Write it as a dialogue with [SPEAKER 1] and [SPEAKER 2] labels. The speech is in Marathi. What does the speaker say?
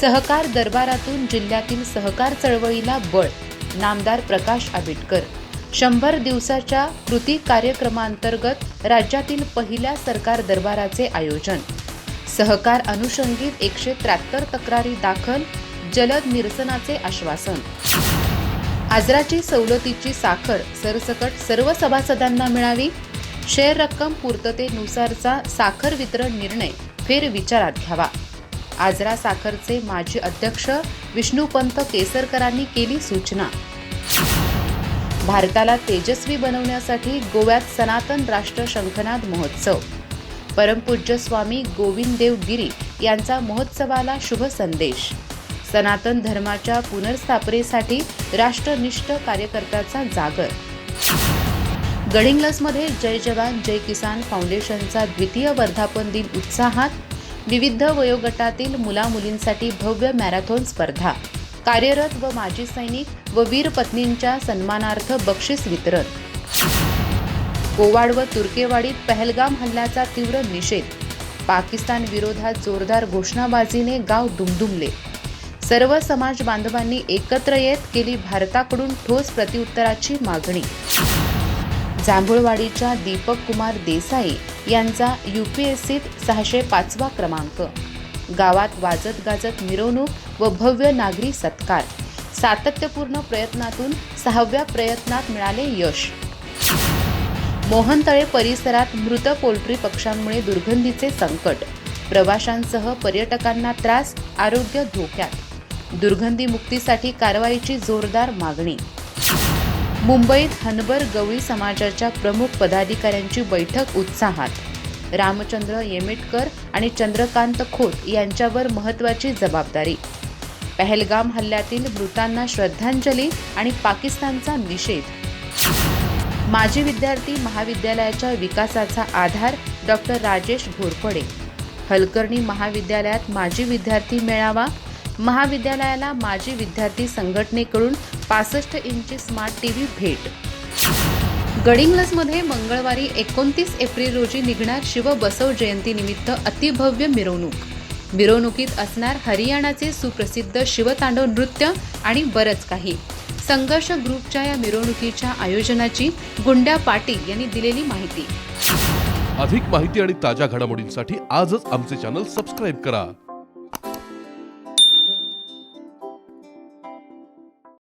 [SPEAKER 1] सहकार दरबारातून जिल्ह्यातील सहकार चळवळीला बळ नामदार प्रकाश आबिटकर शंभर दिवसाच्या कृती कार्यक्रमांतर्गत राज्यातील पहिल्या सरकार दरबाराचे आयोजन. सहकार अनुषंगित एकशे त्र्याहत्तर तक्रारी दाखल जलद निरसनाचे आश्वासन. आजराची सवलतीची साखर सरसकट सर्व सभासदांना मिळावी. शेअर रक्कम पूर्ततेनुसारचा साखर वितरण निर्णय फेरविचारात घ्यावा. आजरा साखरचे माजी अध्यक्ष विष्णुपंत केसरकरांनी केली सूचना. भारताला तेजस्वी बनवण्यासाठी गोव्यात सनातन राष्ट्र शंखनाद महोत्सव. परमपूज्य स्वामी गोविंददेव गिरी यांचा महोत्सवाला शुभ संदेश. सनातन धर्माच्या पुनर्स्थापनेसाठी राष्ट्रनिष्ठ कार्यकर्त्याचा जागर. गडिंग्लसमध्ये जय जवान जय किसान फाउंडेशनचा द्वितीय वर्धापन दिन उत्साहात विविध वयोगटातील मुलामुलींसाठी भव्य मॅरेथॉन स्पर्धा. कार्यरत व माजी सैनिक व वीर पत्नींच्या सन्मानार्थ बक्षीस वितरण. कोवाड व तुर्केवाडीत पहलगाम हल्ल्याचा तीव्र निषेध. पाकिस्तान विरोधात जोरदार घोषणाबाजीने गाव दुमदुमले. सर्व समाज बांधवांनी एकत्र येत केली भारताकडून ठोस प्रत्युत्तराची मागणी. जांभुळवाडीच्या दीपक कुमार देसाई यांचा यू पी एस सीत सहाशे पाचवा क्रमांक. गावात वाजत गाजत मिरवणूक व भव्य नागरी सत्कार. सातत्यपूर्ण प्रयत्नातून सहाव्या प्रयत्नात मिळाले यश. मोहनतळे परिसरात मृत पोल्ट्री पक्ष्यांमुळे दुर्गंधीचे संकट. प्रवाशांसह पर्यटकांना त्रास आरोग्य धोक्यात. दुर्गंधी मुक्तीसाठी कारवाईची जोरदार मागणी. मुंबईत हनबर गवळी समाजाच्या प्रमुख पदाधिकाऱ्यांची बैठक उत्साहात. रामचंद्र येमेटकर आणि चंद्रकांत खोत यांच्यावर महत्त्वाची जबाबदारी. पहलगाम हल्ल्यातील मृतांना श्रद्धांजली आणि पाकिस्तानचा निषेध. माजी विद्यार्थी महाविद्यालयाच्या विकासाचा आधार डॉक्टर राजेश घोरपडे. हलकर्णी महाविद्यालयात माजी विद्यार्थी मेळावा महाविद्यालयाला माजी विद्यार्थी संघटनेकडून पासष्ट इंची स्मार्ट टीव्ही भेट. गडिंग्लसमध्ये मंगळवारी एकोणतीस एप्रिल रोजी निघणार शिव बसव जयंतीनिमित्त अतिभव्य मिरवणूक. मिरवणुकीत असणार हरियाणाचे सुप्रसिद्ध शिवतांडव नृत्य आणि बरंच काही. संघर्ष ग्रुपच्या या मिरवणुकीच्या आयोजनाची गुंड्या पाटील यांनी दिलेली माहिती.
[SPEAKER 2] अधिक माहिती आणि ताज्या घडामोडींसाठी आजच आमचे चॅनल सबस्क्राईब करा.